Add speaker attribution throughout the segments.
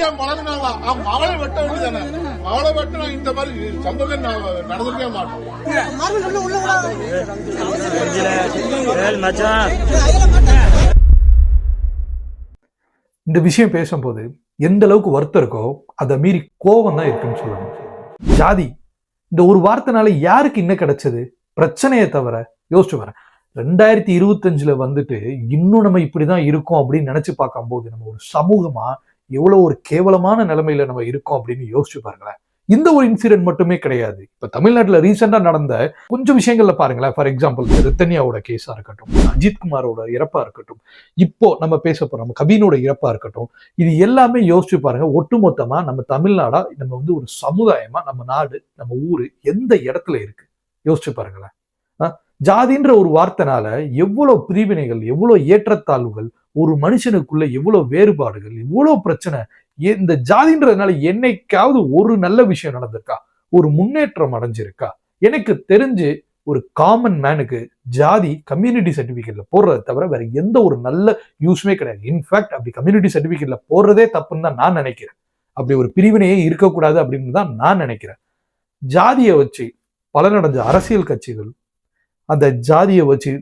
Speaker 1: ஏன் மலர்னாங்களா அவங்க மகளை வெட்ட வேண்டியதானே மகளை வெட்டினா இந்த மாதிரி சம்பவம் நடந்துருக்கே மாட்டோம்
Speaker 2: இந்த விஷயம் பேசும்போது எந்த அளவுக்கு வருத்தம் இருக்கோ அதை மீறி கோபம் தான் இருக்குன்னு சொல்லணும் ஜாதி இந்த ஒரு வார்த்தைனால யாருக்கு என்ன கிடைச்சது? பிரச்சனையை தவிர யோசிச்சு வரேன் ரெண்டாயிரத்தி இருபத்தஞ்சுல வந்துட்டு இன்னும் நம்ம இப்படிதான் இருக்கோம் அப்படின்னு நினைச்சு பார்க்கும்போது நம்ம ஒரு சமூகமா எவ்வளவு ஒரு கேவலமான நிலைமையில நம்ம இருக்கோம் அப்படின்னு யோசிச்சு பாருங்களேன். இந்த ஒரு இன்சிடென்ட் மட்டுமே கிடையாது. இப்ப தமிழ்நாட்டுல ரீசெண்டாக நடந்த கொஞ்சம் விஷயங்கள்ல பாருங்களேன். ஃபார் எக்ஸாம்பிள் ரித்தன்யாவோட கேஸா இருக்கட்டும் அஜித்குமாரோட இறப்பா இருக்கட்டும் இப்போ நம்ம பேச போறோம் கபீனோட இறப்பா இருக்கட்டும் இது எல்லாமே யோசிச்சு பாருங்க. ஒட்டுமொத்தமா நம்ம தமிழ்நாடா நம்ம வந்து ஒரு சமுதாயமா நம்ம நாடு நம்ம ஊரு எந்த இடத்துல இருக்கு? யோசிச்சு பாருங்களேன். ஜாதின்ற ஒரு வார்த்தைனால எவ்வளவு பிரிவினைகள் எவ்வளவு ஏற்றத்தாழ்வுகள் ஒரு மனுஷனுக்குள்ள எவ்வளோ வேறுபாடுகள் இவ்வளோ பிரச்சனை இந்த ஜாதின்றதுனால என்னைக்காவது ஒரு நல்ல விஷயம் நடந்திருக்கா? ஒரு முன்னேற்றம் அடைஞ்சிருக்கா? எனக்கு தெரிஞ்சு ஒரு காமன் மேனுக்கு ஜாதி கம்யூனிட்டி சர்டிஃபிகேட்ல போடுறதை தவிர வேற எந்த ஒரு நல்ல யூஸ்மே கிடையாது. இன்ஃபேக்ட் அப்படி கம்யூனிட்டி சர்டிஃபிகேட்ல போடுறதே தப்புன்னு தான் நான் நினைக்கிறேன். அப்படி ஒரு பிரிவினையே இருக்கக்கூடாது அப்படின்னு தான் நான் நினைக்கிறேன். ஜாதியை வச்சு பலனடைஞ்ச அரசியல் கட்சிகள் அந்த ஜாதியை வச்சு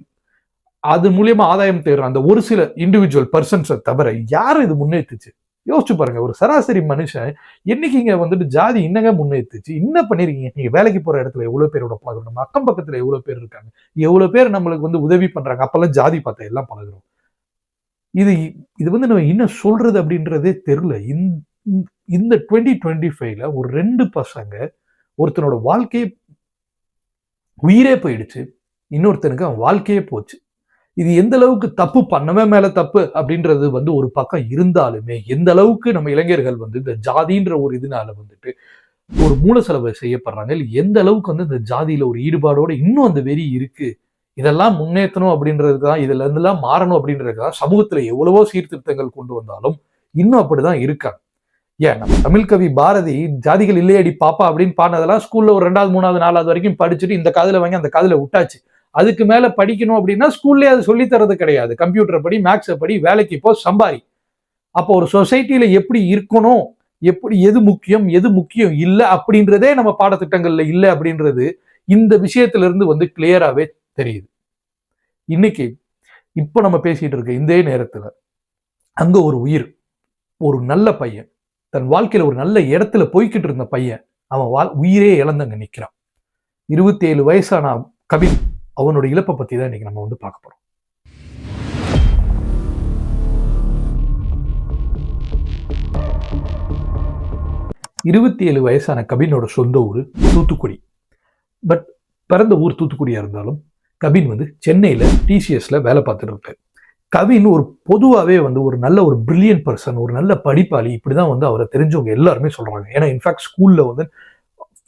Speaker 2: அது மூலியமா ஆதாயம் தேடுற அந்த ஒரு சில இண்டிவிஜுவல் பர்சன்ஸை தவிர யாரும் இது முன்னேற்றுச்சு யோசிச்சு பாருங்க ஒரு சராசரி மனுஷன் என்னைக்கு இங்க வந்துட்டு ஜாதி இன்னங்க முன்னேற்றுச்சு என்ன பண்ணிருக்கீங்க? நீங்க வேலைக்கு போற இடத்துல எவ்வளவு பேரோட பழகுறோம் நம்ம அக்கம் பக்கத்துல எவ்வளவு பேர் இருக்காங்க? எவ்வளவு பேர் நம்மளுக்கு வந்து உதவி பண்றாங்க? அப்பெல்லாம் ஜாதி பார்த்தா எல்லாம் பழகுறோம். இது இது வந்து நம்ம என்ன சொல்றது அப்படின்றதே தெரியல. இந்த- இந்த டுவெண்ட்டி டுவெண்ட்டி ஃபைவ்ல ஒரு ரெண்டு பசங்க ஒருத்தனோட வாழ்க்கையே உயிரே போயிடுச்சு. இன்னொருத்தனுக்கு அவன் வாழ்க்கையே போச்சு. இது எந்த அளவுக்கு தப்பு பண்ணவன் மேல தப்பு அப்படின்றது வந்து ஒரு பக்கம் இருந்தாலுமே எந்த அளவுக்கு நம்ம இளைஞர்கள் வந்து இந்த ஜாதின்ற ஒரு இதனால வந்துட்டு ஒரு மூல செலவு செய்யப்படுறாங்க இல்லை எந்த அளவுக்கு வந்து இந்த ஜாதியில ஒரு ஈடுபாடோட இன்னும் அந்த வெறி இருக்கு இதெல்லாம் முன்னேற்றணும் அப்படின்றது தான் இதுல இருந்தெல்லாம் மாறணும் அப்படின்றது தான் சமூகத்துல எவ்வளவோ சீர்திருத்தங்கள் கொண்டு வந்தாலும் இன்னும் அப்படிதான் இருக்காங்க. ஏன்? நம்ம தமிழ் கவி பாரதி ஜாதிகள் இல்லையடி பாப்பா அப்படின்னு பாடினதெல்லாம் ஸ்கூல்ல ஒரு ரெண்டாவது மூணாவது நாலாவது வரைக்கும் படிச்சுட்டு இந்த காதுல வாங்கி அந்த காதுல விட்டாச்சு. அதுக்கு மேலே படிக்கணும் அப்படின்னா ஸ்கூல்லே அது சொல்லித்தரது கிடையாது. கம்ப்யூட்டர் படி மேக்ஸை படி வேலைக்கு போ சம்பாரி. அப்போ ஒரு சொசைட்டியில் எப்படி இருக்கணும் எப்படி எது முக்கியம் எது முக்கியம் இல்லை அப்படின்றதே நம்ம பாடத்திட்டங்களில் இல்லை அப்படின்றது இந்த விஷயத்துல இருந்து வந்து கிளியராகவே தெரியுது. இன்னைக்கு இப்போ நம்ம பேசிகிட்டு இருக்க இந்த நேரத்தில் அங்கே ஒரு உயிர் ஒரு நல்ல பையன் தன் வாழ்க்கையில் ஒரு நல்ல இடத்துல போய்கிட்டு இருந்த பையன் அவன் வாழ் உயிரே இழந்தங்க நிற்கிறான் இருபத்தி ஏழு வயசான கபில் அவனோட இழப்பை பற்றி தான் இன்றைக்கி நம்ம வந்து பார்க்க போகிறோம் இருபத்தி ஏழு வயசான கபினோட சொந்த ஊர் தூத்துக்குடி. பட் பிறந்த ஊர் தூத்துக்குடியாக இருந்தாலும் கபின் வந்து சென்னையில் டிசிஎஸில் வேலை பார்த்துட்டு இருக்காரு. கவின் ஒரு பொதுவாகவே வந்து ஒரு நல்ல ஒரு பிரில்லியன்ட் பர்சன் ஒரு நல்ல படிப்பாளி. இப்படி தான் வந்து அவரை தெரிஞ்சவங்க எல்லாருமே சொல்கிறாங்க ஏன்னா இன்ஃபேக்ட் ஸ்கூலில் வந்து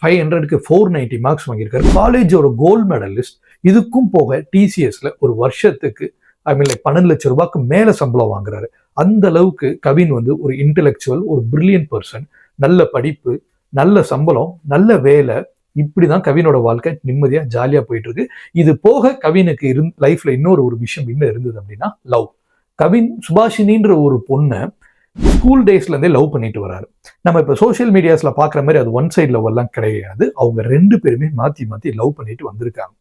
Speaker 2: ஃபைவ் ஹண்ட்ரடுக்கு ஃபோர் நைன்ட்டி மார்க்ஸ் வாங்கியிருக்காரு. காலேஜோட கோல்டு மெடலிஸ்ட் இதுக்கும் போக டிசிஎஸ்ல ஒரு வருஷத்துக்கு ஐ மீன் லைக் பன்னெண்டு லட்சம் ரூபாய்க்கு மேல சம்பளம் வாங்குறாரு. அந்த அளவுக்கு கவின் வந்து ஒரு இன்டெலெக்சுவல் ஒரு பிரில்லியன் பர்சன் நல்ல படிப்பு நல்ல சம்பளம் நல்ல வேலை. இப்படிதான் கவினோட வாழ்க்கை நிம்மதியா ஜாலியா போயிட்டு இருக்கு இது போக கவினுக்கு இருந் லைஃப்ல இன்னொரு ஒரு விஷயம் என்ன இருந்தது அப்படின்னா லவ் கவின் சுபாஷினின்ற ஒரு பொண்ணை ஸ்கூல் டேஸ்ல இருந்தே லவ் பண்ணிட்டு வராரு. நம்ம இப்ப சோஷியல் மீடியாஸ்ல பாக்குற மாதிரி அது ஒன் சைட் லவ் எல்லாம் கிடையாது. அவங்க ரெண்டு பேருமே மாத்தி மாத்தி லவ் பண்ணிட்டு வந்திருக்காங்க.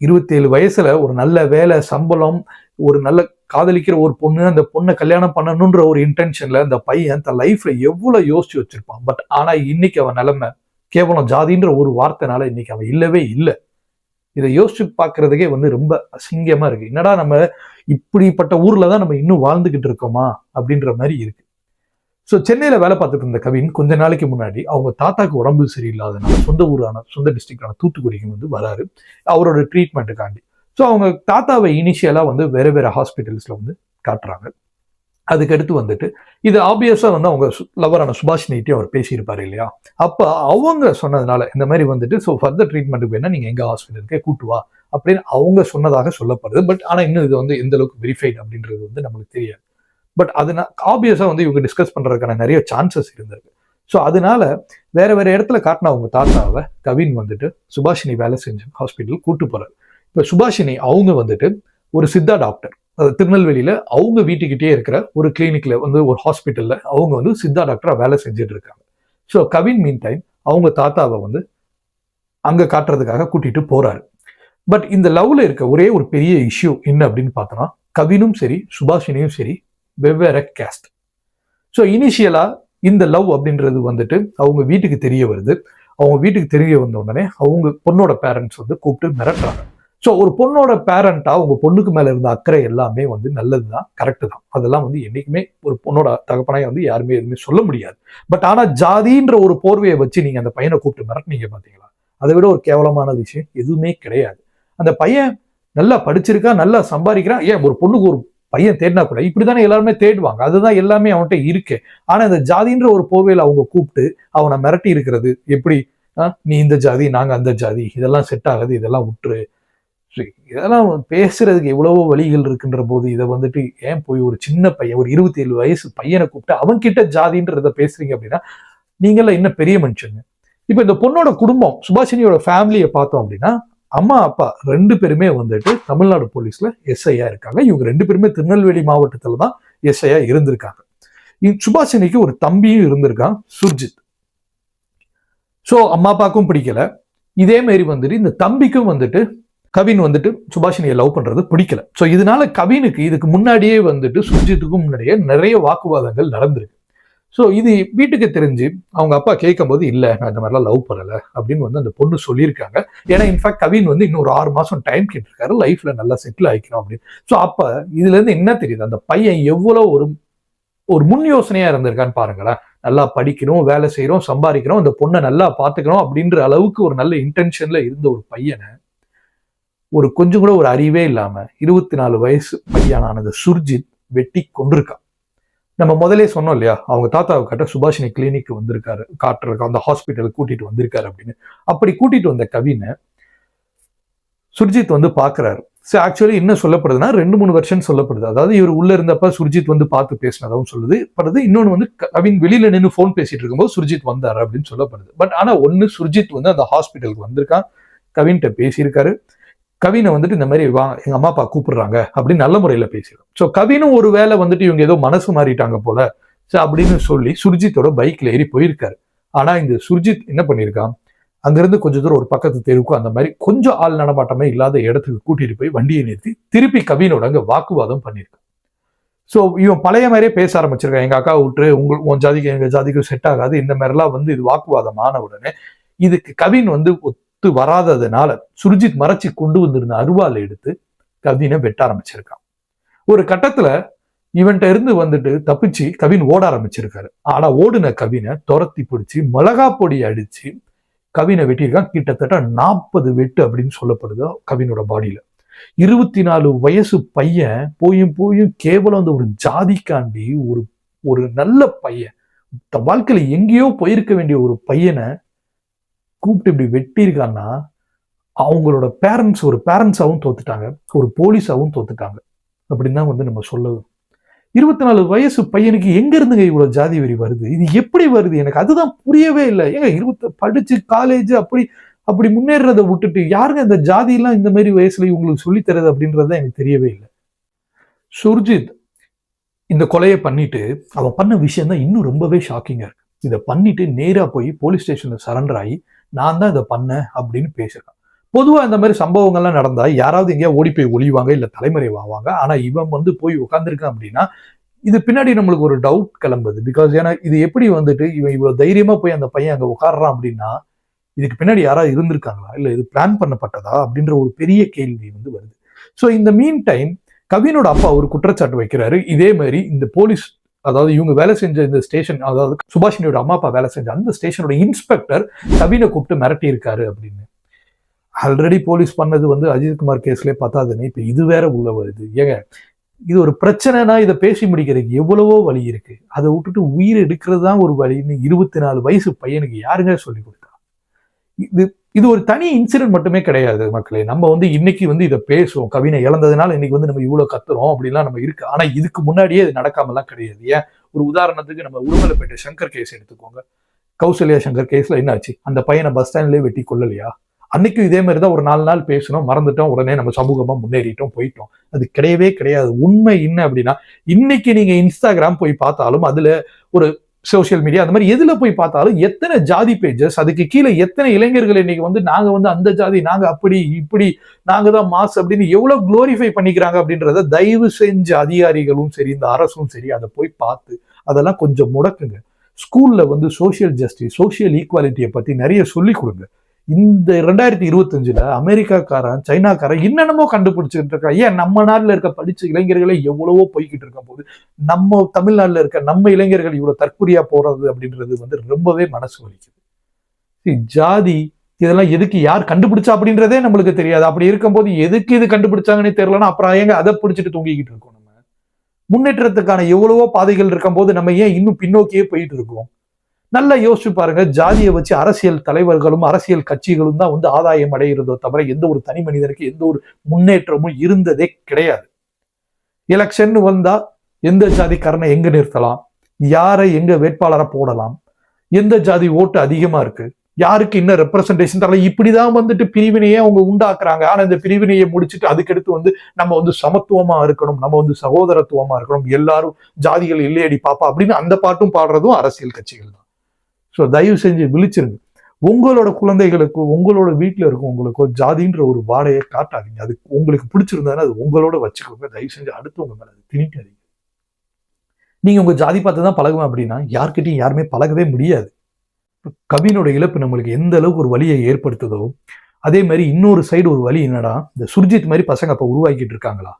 Speaker 2: இருபத்தேழு வயசுல ஒரு நல்ல வேலை சம்பளம் ஒரு நல்ல காதலிக்கிற ஒரு பொண்ணு அந்த பொண்ணை கல்யாணம் பண்ணணுன்ற ஒரு இன்டென்ஷன்ல அந்த பையன் தன் லைஃப்ல எவ்வளவு யோசிச்சு வச்சிருப்பான். பட் ஆனா இன்னைக்கு அவன் நிலைமை கேவலம் ஜாதின்ற ஒரு வார்த்தைனால இன்னைக்கு அவன் இல்லவே இல்லை. இதை யோசிச்சு பார்க்கறதுக்கே வந்து ரொம்ப அசிங்கமா இருக்கு. என்னடா நம்ம இப்படிப்பட்ட ஊர்ல தான் நம்ம இன்னும் வாழ்ந்துகிட்டு இருக்கோமா? அப்படின்ற மாதிரி இருக்கு. ஸோ சென்னையில் வேலை பார்த்துட்டு இருந்த கவின் கொஞ்ச நாளைக்கு முன்னாடி அவங்க தாத்தாக்கு உடம்பு சரியில்லாதனால சொந்த ஊரான சொந்த டிஸ்ட்ரிக்டான தூத்துக்குடிக்கு வந்து வராரு. அவரோட ட்ரீட்மெண்ட்டுக்காண்டி ஸோ அவங்க தாத்தாவை இனிஷியலாக வந்து வேறு வேறு ஹாஸ்பிட்டல்ஸில் வந்து காட்டுறாங்க. அதுக்கடுத்து வந்துட்டு இது ஆப்வியஸாக வந்து அவங்க லவரான சுபாஷினிட்டையும் அவர் பேசியிருப்பாரு இல்லையா? அப்போ அவங்க சொன்னதுனால இந்த மாதிரி வந்துட்டு ஸோ ஃபர்தர் ட்ரீட்மெண்ட்டுக்கு வேணால் நீங்கள் எங்கள் ஹாஸ்பிட்டலுக்கே கூட்டு வா. அப்படின்னு அவங்க சொன்னதாக சொல்லப்படுது. பட் ஆனால் இன்னும் இது வந்து எந்த அளவுக்கு வெரிஃபைட் அப்படின்றது வந்து நம்மளுக்கு தெரியாது. பட் அதனால ஆப்வியஸாக வந்து இவங்க டிஸ்கஸ் பண்ணுறதுக்கான நிறைய சான்சஸ் இருந்திருக்கு. ஸோ அதனால வேற வேற இடத்துல காட்டின அவங்க தாத்தாவை கவின் வந்துட்டு சுபாஷினி வேலை செஞ்ச ஹாஸ்பிட்டல் கூட்டு போறாரு. இப்போ சுபாஷினி அவங்க வந்துட்டு ஒரு சித்தா டாக்டர் அஹ், திருநெல்வேலியில அவங்க வீட்டுக்கிட்டே இருக்கிற ஒரு கிளினிக்ல வந்து ஒரு ஹாஸ்பிட்டல்ல அவங்க வந்து சித்தா டாக்டரா வேலை செஞ்சுட்டு இருக்காங்க. ஸோ கவின் மீன் டைம் அவங்க தாத்தாவை வந்து அங்க காட்டுறதுக்காக கூட்டிட்டு போறாரு. பட் இந்த லவ்ல இருக்க ஒரே ஒரு பெரிய இஷ்யூ என்ன அப்படின்னு பார்த்தோம்னா கவினும் சரி சுபாஷினியும் சரி வெவ்வேறு கேஸ்ட் ஸோ இனிஷியலாக இந்த லவ் அப்படின்றது வந்துட்டு அவங்க வீட்டுக்கு தெரிய வருது. அவங்க வீட்டுக்கு தெரிய வந்த உடனே அவங்க பொண்ணோட பேரண்ட்ஸ் வந்து கூப்பிட்டு மிரட்டுறாங்க. ஸோ ஒரு பொண்ணோட பேரண்ட்டாக அவங்க பொண்ணுக்கு மேலே இருந்த அக்கறை எல்லாமே வந்து நல்லது தான் கரெக்டு தான். அதெல்லாம் வந்து என்னைக்குமே ஒரு பொண்ணோட தகப்பனாய் வந்து யாருமே எதுவுமே சொல்ல முடியாது. பட் ஆனால் ஜாதின்ற ஒரு போர்வையை வச்சு நீங்கள் அந்த பையனை கூப்பிட்டு மிரட்டினீங்க பார்த்தீங்களா அதை விட ஒரு கேவலமான விஷயம் எதுவுமே கிடையாது. அந்த பையன் நல்லா படிச்சிருக்கா நல்லா சம்பாதிக்கிறான். ஏன் ஒரு பொண்ணுக்கு ஒரு பையன் தேடினா கூட இப்படிதானே எல்லாருமே தேடுவாங்க. அதுதான் எல்லாமே அவன்கிட்ட இருக்கு. ஆனா இந்த ஜாதின்ற ஒரு போர்வையில் அவங்க கூப்பிட்டு அவனை மிரட்டி இருக்கிறது எப்படி? ஆ, நீ இந்த ஜாதி நாங்க அந்த ஜாதி இதெல்லாம் செட் ஆகுது இதெல்லாம் விட்டுரு இதெல்லாம் பேசுறதுக்கு எவ்வளவோ வழிகள் இருக்குன்ற போது இதை வந்துட்டு ஏன் போய் ஒரு சின்ன பையன் ஒரு இருபத்தி ஏழு வயசு பையனை கூப்பிட்டு அவன் கிட்ட ஜாதின்றத பேசுறீங்க அப்படின்னா நீங்களாம் இன்னும் பெரிய மனுஷங்க. இப்ப இந்த பொண்ணோட குடும்பம் சுபாஷினியோட ஃபேமிலியை பார்த்தோம் அப்படின்னா அம்மா அப்பா ரெண்டு பேருமே வந்துட்டு தமிழ்நாடு போலீஸ்ல எஸ்ஐயா இருக்காங்க. இவங்க ரெண்டு பேருமே திருநெல்வேலி மாவட்டத்துல தான் எஸ்ஐயா இருந்திருக்காங்க. சுபாஷினிக்கு ஒரு தம்பியும் இருந்திருக்கான் சுர்ஜித். ஸோ அம்மா அப்பாவுக்கும் பிடிக்கல. இதே மாரி வந்துட்டு இந்த தம்பிக்கும் வந்துட்டு கவின் வந்துட்டு சுபாஷினியை லவ் பண்றது பிடிக்கல. ஸோ இதனால கவினுக்கு இதுக்கு முன்னாடியே வந்துட்டு சுர்ஜித்துக்கும் முன்னாடியே நிறைய வாக்குவாதங்கள் நடந்திருக்கு. ஸோ இது வீட்டுக்கு தெரிஞ்சு அவங்க அப்பா கேட்கும்போது இல்லை நான் இந்த மாதிரிலாம் லவ் பண்ணலை அப்படின்னு வந்து அந்த பொண்ணு சொல்லியிருக்காங்க. ஏன்னா இன்ஃபேக்ட் கவின் வந்து இன்னும் ஒரு ஆறு மாதம் டைம் கேட்டிருக்காரு. லைஃப்பில் நல்லா செட்டில் ஆகிக்கணும் அப்படின்னு. ஸோ அப்போ இதுலேருந்து என்ன தெரியுது? அந்த பையன் எவ்வளோ ஒரு ஒரு முன் யோசனையாக இருந்திருக்கான்னு பாருங்களேன். நல்லா படிக்கணும் வேலை செய்கிறோம் சம்பாதிக்கிறோம் அந்த பொண்ணை நல்லா பார்த்துக்கணும் அப்படின்ற அளவுக்கு ஒரு நல்ல இன்டென்ஷனில் இருந்த ஒரு பையனை ஒரு கொஞ்சம் கூட ஒரு அறிவே இல்லாமல் இருபத்தி நாலு வயசு பையனானது சுர்ஜித் வெட்டி கொண்டிருக்கான் நம்ம முதலே சொன்னோம் இல்லையா? அவங்க தாத்தாவை காட்ட சுபாஷினி கிளினிக் வந்திருக்காரு. காட்டுறதுக்கு அந்த ஹாஸ்பிட்டலுக்கு கூட்டிட்டு வந்திருக்காரு அப்படின்னு. அப்படி கூட்டிட்டு வந்த கவினை சுர்ஜித் வந்து பாக்குறாரு. ஸோ ஆக்சுவலி என்ன சொல்லப்படுதுன்னா ரெண்டு மூணு வருஷம் சொல்லப்படுது. அதாவது இவர் உள்ள இருந்தப்ப சுர்ஜித் வந்து பார்த்து பேசினதாகவும் சொல்லுது. படுது இன்னொன்று வந்து கவின் வெளியில நின்று ஃபோன் பேசிட்டு இருக்கும்போது சுர்ஜித் வந்தார் அப்படின்னு சொல்லப்படுது. பட் ஆனா ஒன்று சுர்ஜித் வந்து அந்த ஹாஸ்பிட்டலுக்கு வந்திருக்கான். கவின்கிட்ட பேசியிருக்காரு. கவினை வந்துட்டு இந்த மாதிரி வா எங்க அம்மா அப்பா கூப்பிடுறாங்க அப்படின்னு நல்ல முறையில பேசிடும். ஸோ கவினும் ஒரு வேலை வந்துட்டு இவங்க ஏதோ மனசு மாறிட்டாங்க போல. ஸோ அப்படின்னு சொல்லி சுர்ஜித்தோட பைக்ல ஏறி போயிருக்காரு. ஆனா இந்த சுர்ஜித் என்ன பண்ணியிருக்கான்? அங்கேருந்து கொஞ்சம் தூரம் ஒரு பக்கத்து தெருவுக்கும் அந்த மாதிரி கொஞ்சம் ஆள் நடமாட்டமே இல்லாத இடத்துக்கு கூட்டிட்டு போய் வண்டியை நிறுத்தி திருப்பி கவினோட அங்க வாக்குவாதம் பண்ணியிருக்கான். ஸோ இவன் பழைய மாதிரியே பேச ஆரம்பிச்சிருக்கான். எங்க அக்கா விட்டு உங்க உன் ஜாதிக்கு எங்க ஜாதிக்கும் செட் ஆகாது. இந்த மாதிரிலாம் வந்து இது வாக்குவாதம் ஆன உடனே இதுக்கு கவின் வந்து ஒத்து வராததுனால சுர்ஜித் மறைச்சி கொண்டு வந்திருந்த அருவாளை எடுத்து கவினை வெட்ட ஆரம்பிச்சிருக்கான். ஒரு கட்டத்துல இவன்கிட்ட இருந்து வந்துட்டு தப்பிச்சு கவின் ஓட ஆரம்பிச்சிருக்காரு. ஆனா ஓடின கவினை துரத்தி பிடிச்சி மிளகா பொடி அடிச்சு கவினை வெட்டியிருக்கான். கிட்டத்தட்ட நாற்பது வெட்டு அப்படின்னு சொல்லப்படுது கவினோட பாடியில. இருபத்தி நாலு வயசு பையன் போயும் போயும் கேவலம் அந்த ஒரு ஜாதிக்காண்டி ஒரு ஒரு நல்ல பையன். வாழ்க்கையில எங்கேயோ போயிருக்க வேண்டிய ஒரு பையனை கூப்பிட்டு இப்படி வெட்டியிருக்கான்னா அவங்களோட பேரண்ட்ஸ் ஒரு பேரண்ட்ஸாகவும் தோத்துட்டாங்க ஒரு போலீஸாகவும் தோத்துட்டாங்க. அப்படின்னு தான் வந்து நம்ம சொல்லவும் இருபத்தி நாலு வயசு பையனுக்கு எங்க இருந்துங்க இவ்வளவு ஜாதி வெறி வருது? இது எப்படி வருது? எனக்கு அதுதான் புரியவே இல்லை. ஏங்க இருபத்தி படிச்சு காலேஜ் அப்படி அப்படி முன்னேறதை விட்டுட்டு யாருங்க இந்த ஜாதியெல்லாம் இந்த மாதிரி வயசுல இவங்களுக்கு சொல்லித்தரது அப்படின்றத அப்படின்றது தான் எனக்கு தெரியவே இல்லை. சுர்ஜித் இந்த கொலையை பண்ணிட்டு அவன் பண்ண விஷயம் தான் இன்னும் ரொம்பவே ஷாக்கிங்கா இருக்கு. இதை பண்ணிட்டு நேராக போய் போலீஸ் ஸ்டேஷன்ல சரண்டர் ஆகி நான் தான் இதை பண்ணேன் அப்படின்னு பேசுறான் பொதுவா இந்த மாதிரி சம்பவங்கள்லாம் நடந்தா யாராவது எங்கேயா ஓடி போய் ஒளிவாங்க இல்ல தலைமறைவாவாங்க ஆனா இவன் வந்து போய் உட்காந்துருக்கான் அப்படின்னா இது பின்னாடி நம்மளுக்கு ஒரு டவுட் கிளம்புது. பிகாஸ் ஏன்னா இது எப்படி வந்துட்டு இவன் இவ்வளவு தைரியமா போய் அந்த பையன் அங்க உட்காடுறான் அப்படின்னா இதுக்கு பின்னாடி யாராவது இருந்திருக்காங்களா? இல்ல இது பிளான் பண்ணப்பட்டதா? அப்படின்ற ஒரு பெரிய கேள்வி வந்து வருது. ஸோ இந்த மீன் டைம் கவினோட அப்பா ஒரு குற்றச்சாட்டு வைக்கிறாரு. இதே மாதிரி இந்த போலீஸ் அதாவது இவங்க வேலை செஞ்ச இந்த ஸ்டேஷன் அதாவது சுபாஷினியோட அம்மா அப்பா வேலை செஞ்ச அந்த ஸ்டேஷனோட இன்ஸ்பெக்டர் கவினை கூப்பிட்டு மிரட்டி இருக்காரு அப்படின்னு. ஆல்ரெடி போலீஸ் பண்ணது வந்து அஜித்குமார் கேஸ்லயே பத்தாதுன்னு இப்போ இது வேற உள்ள வருது. ஏங்க இது ஒரு பிரச்சனைனா இதை பேசி முடிக்கிறதுக்கு எவ்வளவோ வழி இருக்கு. அதை விட்டுட்டு உயிர் எடுக்கிறது தான் ஒரு வழின்னு இருபத்தி நாலு வயசு பையனுக்கு யாருங்க சொல்லி கொடுத்தா? இது இது ஒரு தனி இன்சிடென்ட் மட்டுமே கிடையாது மக்களே. நம்ம வந்து இன்னைக்கு வந்து இதை பேசுவோம். கவினை இழந்ததுனால இன்னைக்கு வந்து நம்ம இவ்வளோ கத்துறோம் அப்படிலாம் நம்ம இருக்கு. ஆனா இதுக்கு முன்னாடியே இது நடக்காமலாம் கிடையாது. ஏன்? ஒரு உதாரணத்துக்கு நம்ம உடுமலைப்பேட்டை சங்கர் கேஸ் எடுத்துக்கோங்க. கௌசல்யா சங்கர் கேஸ்ல என்னாச்சு? அந்த பையனை பஸ் ஸ்டாண்ட்லயே வெட்டி கொள்ளலையா அன்னைக்கும் இதே மாதிரி தான் ஒரு நாலு நாள் பேசணும் மறந்துட்டோம். உடனே நம்ம சமூகமா முன்னேறிட்டோம் போயிட்டோம். அது கிடையவே கிடையாது. உண்மை என்ன அப்படின்னா இன்னைக்கு நீங்க இன்ஸ்டாகிராம் போய் பார்த்தாலும் அதுல ஒரு சோஷியல் மீடியா அந்த மாதிரி எதில் போய் பார்த்தாலும் எத்தனை ஜாதி பேஜஸ் அதுக்கு கீழே எத்தனை இளைஞர்கள் இன்னைக்கு வந்து நாங்கள் வந்து அந்த ஜாதி நாங்கள் அப்படி இப்படி நாங்கள் தான் மாஸ் அப்படின்னு எவ்வளோ குளோரிஃபை பண்ணிக்கிறாங்க அப்படின்றத தயவு செஞ்ச அதிகாரிகளும் சரி இந்த அரசும் சரி அதை போய் பார்த்து அதெல்லாம் கொஞ்சம் முடக்குங்க. ஸ்கூலில் வந்து சோஷியல் ஜஸ்டிஸ் சோஷியல் ஈக்குவாலிட்டியை பற்றி நிறைய சொல்லி கொடுங்க. இந்த ரெண்டாயிரத்தி இருபத்தஞ்சுல அமெரிக்காக்காரன் சைனாக்காரன் என்னென்னமோ கண்டுபிடிச்சிட்டு இருக்கான். ஏன் நம்ம நாட்டில் இருக்க படிச்ச இளைஞர்களே எவ்வளவோ போய்கிட்டு இருக்க போது நம்ம தமிழ்நாட்டில் இருக்க நம்ம இளைஞர்கள் இவ்வளோ தற்கொலையா போறது அப்படின்றது வந்து ரொம்பவே மனசு வலிக்குது. ஜாதி இதெல்லாம் எதுக்கு யார் கண்டுபிடிச்சா அப்படின்றதே நம்மளுக்கு தெரியாது. அப்படி இருக்கும்போது எதுக்கு இது கண்டுபிடிச்சாங்கன்னே தெரியலன்னா அப்புறம் ஏங்க அதை பிடிச்சிட்டு தூங்கிக்கிட்டு இருக்கோம் நம்ம? முன்னேற்றத்துக்கான எவ்வளவோ பாதைகள் இருக்கும்போது நம்ம ஏன் இன்னும் பின்னோக்கியே போயிட்டு இருக்கோம்? நல்லா யோசிச்சு பாருங்க. ஜாதியை வச்சு அரசியல் தலைவர்களும் அரசியல் கட்சிகளும் தான் வந்து ஆதாயம் அடைகிறதோ தவிர எந்த ஒரு தனி மனிதனுக்கு எந்த ஒரு முன்னேற்றமும் இருந்ததே கிடையாது. எலெக்ஷன் வந்தா எந்த ஜாதிக்காரனை எங்க நிறுத்தலாம்? யாரை எங்க வேட்பாளரை போடலாம்? எந்த ஜாதி ஓட்டு அதிகமா இருக்கு? யாருக்கு இன்னும் ரெப்ரசன்டேஷன் தரல இப்படிதான் வந்துட்டு பிரிவினையே அவங்க உண்டாக்குறாங்க. ஆனா இந்த பிரிவினையை முடிச்சுட்டு அதுக்கடுத்து வந்து நம்ம வந்து சமத்துவமா இருக்கணும். நம்ம வந்து சகோதரத்துவமா இருக்கணும். எல்லாரும் ஜாதிகள் இல்லையடி பாப்பா அப்படின்னு அந்த பாட்டும் பாடுறதும் அரசியல் கட்சிகள் தான். ஸோ தயவு செஞ்சு விழிச்சிருங்க. உங்களோட குழந்தைகளுக்கு உங்களோட வீட்டில் இருக்கும் உங்களுக்கோ ஜாதின்ற ஒரு வாடையை காட்டாதீங்க. அது உங்களுக்கு பிடிச்சிருந்தாலும் அது உங்களோட வச்சுக்கோங்க. தயவு செஞ்சு அடுத்தவங்க மேலே அது திணிக்காதீங்க. நீங்க உங்க ஜாதி பார்த்து தான் பழகுவேன் அப்படின்னா யார்கிட்டையும் யாருமே பழகவே முடியாது. கவினோட இழப்பு நம்மளுக்கு எந்த அளவுக்கு ஒரு வழியை ஏற்படுத்துதோ அதே மாதிரி இன்னொரு சைடு ஒரு வழி என்னடா இந்த சுர்ஜித் மாதிரி பசங்க அப்போ உருவாக்கிட்டு இருக்காங்களா?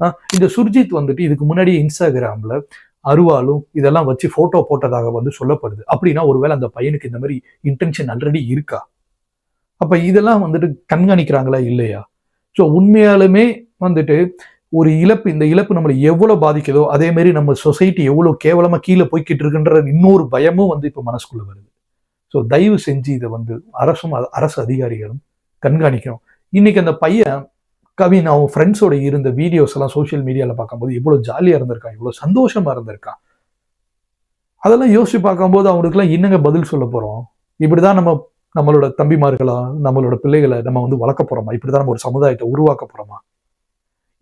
Speaker 2: ஆஹ் இந்த சுர்ஜித் வந்துட்டு இதுக்கு முன்னாடி இன்ஸ்டாகிராம்ல அருவாலும் இதெல்லாம் வச்சு ஃபோட்டோ போட்டதாக வந்து சொல்லப்படுது. அப்படின்னா ஒருவேளை அந்த பையனுக்கு இந்த மாதிரி இன்டென்ஷன் ஆல்ரெடி இருக்கா? அப்போ இதெல்லாம் வந்துட்டு கண்காணிக்கிறாங்களா இல்லையா? ஸோ உண்மையாலுமே வந்துட்டு ஒரு இழப்பு இந்த இழப்பு நம்மளை எவ்வளோ பாதிக்குதோ அதே மாதிரி நம்ம சொசைட்டி எவ்வளோ கேவலமாக கீழே போய்கிட்டு இருக்குன்ற இன்னொரு பயமும் வந்து இப்போ மனசுக்குள்ளே வருது. ஸோ தயவு செஞ்சு இதை வந்து அரசும் அரசு அதிகாரிகளும் கண்காணிக்கணும். இன்னைக்கு அந்த பையன் கவின் அவன் ஃப்ரெண்ட்ஸோட இருந்த வீடியோஸ் எல்லாம் சோஷியல் மீடியால பார்க்கும்போது எவ்வளவு ஜாலியாக இருந்திருக்கான் எவ்வளவு சந்தோஷமா இருந்திருக்கான் அதெல்லாம் யோசிச்சு பார்க்கும்போது அவனுக்குலாம் என்னங்க பதில் சொல்ல போறோம்? இப்படிதான் நம்ம நம்மளோட தம்பிமார்களா நம்மளோட பிள்ளைகளை நம்ம வந்து வளர்க்க போறோமா? இப்படிதான் நம்ம ஒரு சமுதாயத்தை உருவாக்க போறோமா?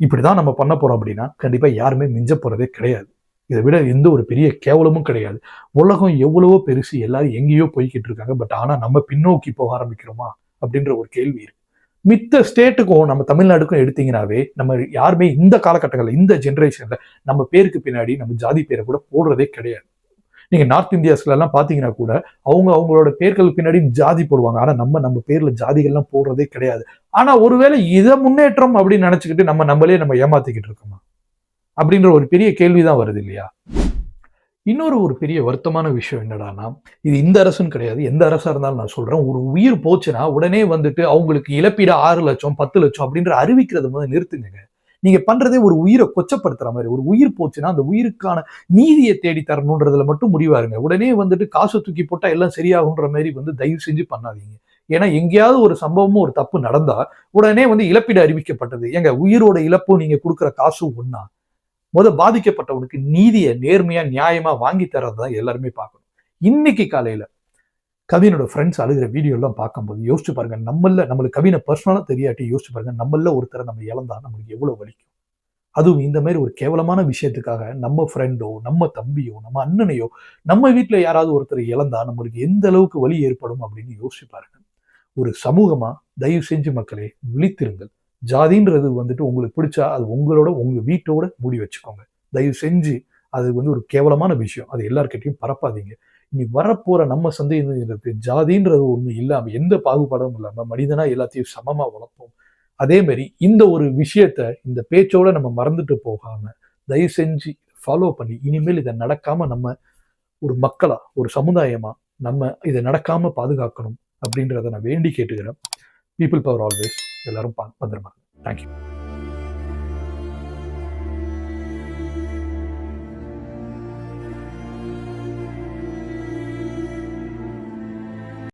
Speaker 2: இப்படிதான் நம்ம பண்ண போகிறோம் அப்படின்னா கண்டிப்பா யாருமே மிஞ்ச போறதே கிடையாது. இதை விட எந்த ஒரு பெரிய கேவலமும் கிடையாது. உலகம் எவ்வளவோ பெருசு எல்லாரும் எங்கேயோ போய்கிட்டு இருக்காங்க. பட் ஆனா நம்ம பின்னோக்கி போக ஆரம்பிக்கிறோமா? அப்படின்ற ஒரு கேள்வி இருக்கு. மித்த ஸ்டேட்டுக்கும் நம்ம தமிழ்நாடுக்கும் எடுத்தீங்கன்னாவே நம்ம யாருமே இந்த காலகட்டங்களில் இந்த ஜென்ரேஷன்ல நம்ம பேருக்கு பின்னாடி நம்ம ஜாதி பேரை கூட போடுறதே கிடையாது. நீங்க நார்த் இந்தியாஸ்ல எல்லாம் பாத்தீங்கன்னா கூட அவங்க அவங்களோட பேர்கள் பின்னாடி ஜாதி போடுவாங்க. ஆனா நம்ம நம்ம பேர்ல ஜாதிகள்லாம் போடுறதே கிடையாது. ஆனா ஒருவேளை இதை முன்னேற்றம் அப்படின்னு நினைச்சுக்கிட்டு நம்ம நம்மளே நம்ம ஏமாத்திக்கிட்டு இருக்கோமா? அப்படின்ற ஒரு பெரிய கேள்விதான் வருது இல்லையா? இன்னொரு ஒரு பெரிய வருத்தமான விஷயம் என்னடான்னா இது இந்த அரசுன்னு கிடையாது. எந்த அரசாக இருந்தாலும் நான் சொல்கிறேன் ஒரு உயிர் போச்சுன்னா உடனே வந்துட்டு அவங்களுக்கு இழப்பீடு ஆறு லட்சம் பத்து லட்சம் அப்படின்ற அறிவிக்கிறத முதல்ல நிறுத்துங்க நீங்கள் பண்ணுறதே ஒரு உயிரை கொச்சப்படுத்துகிற மாதிரி. ஒரு உயிர் போச்சுன்னா அந்த உயிருக்கான நீதியை தேடி தரணுன்றதுல மட்டும் முடிவாருங்க. உடனே வந்துட்டு காசு தூக்கி போட்டால் எல்லாம் சரியாகுன்ற மாதிரி வந்து தயவு செஞ்சு பண்ணாதீங்க. ஏன்னா எங்கேயாவது ஒரு சம்பவமும் ஒரு தப்பு நடந்தா உடனே வந்து இழப்பீடு அறிவிக்கப்பட்டது. எங்க உயிரோட இழப்பும் நீங்க கொடுக்குற காசும் ஒன்றா முத பாதிக்கப்பட்டவனுக்கு நீதியை நேர்மையா நியாயமா வாங்கி தர்றது தான் எல்லாருமே பார்க்கணும். இன்னைக்கு காலையில கவினோட ஃப்ரெண்ட்ஸ் அழுகிற வீடியோ எல்லாம் பார்க்கும்போது யோசிச்சு பாருங்க நம்மள நம்மளுக்கு கவினை பர்சனலாக தெரியாட்டி யோசிச்சு பாருங்க நம்மள ஒருத்தரை நம்ம இழந்தா நம்மளுக்கு எவ்வளவு வலிக்கும்? அதுவும் இந்த மாதிரி ஒரு கேவலமான விஷயத்துக்காக நம்ம ஃப்ரெண்டோ நம்ம தம்பியோ நம்ம அண்ணனையோ நம்ம வீட்டில் யாராவது ஒருத்தர் இழந்தா நம்மளுக்கு எந்த அளவுக்கு வலி ஏற்படும் அப்படின்னு யோசிச்சு பாருங்க. ஒரு சமூகமா தயவு செஞ்சு மக்களே விழித்திருங்கள். ஜாதின்றது வந்துட்டு உங்களுக்கு பிடிச்சா அது உங்களோட உங்கள் வீட்டோட மூடி வச்சுக்கோங்க. தயவு செஞ்சு அது வந்து ஒரு கேவலமான விஷயம். அது எல்லாருக்கிட்டையும் பரப்பாதீங்க. இனி வரப்போற நம்ம சந்தேகங்களுக்கு ஜாதின்றது ஒன்றும் இல்லாமல் எந்த பாகுபாடும் இல்லாமல் மனிதனா எல்லாத்தையும் சமமாக வளர்ப்போம். அதே மாதிரி இந்த ஒரு விஷயத்த இந்த பேச்சோட நம்ம மறந்துட்டு போகாம தயவு செஞ்சு ஃபாலோ பண்ணி இனிமேல் இதை நடக்காம நம்ம ஒரு மக்களா ஒரு சமுதாயமா நம்ம இதை நடக்காம பாதுகாக்கணும் அப்படின்றத நான் வேண்டி கேட்டுக்கிறேன். பீப்புள் பவர் ஆல்வேஸ் எல்லாரும் பா- பத்திரமா தேங்க்யூ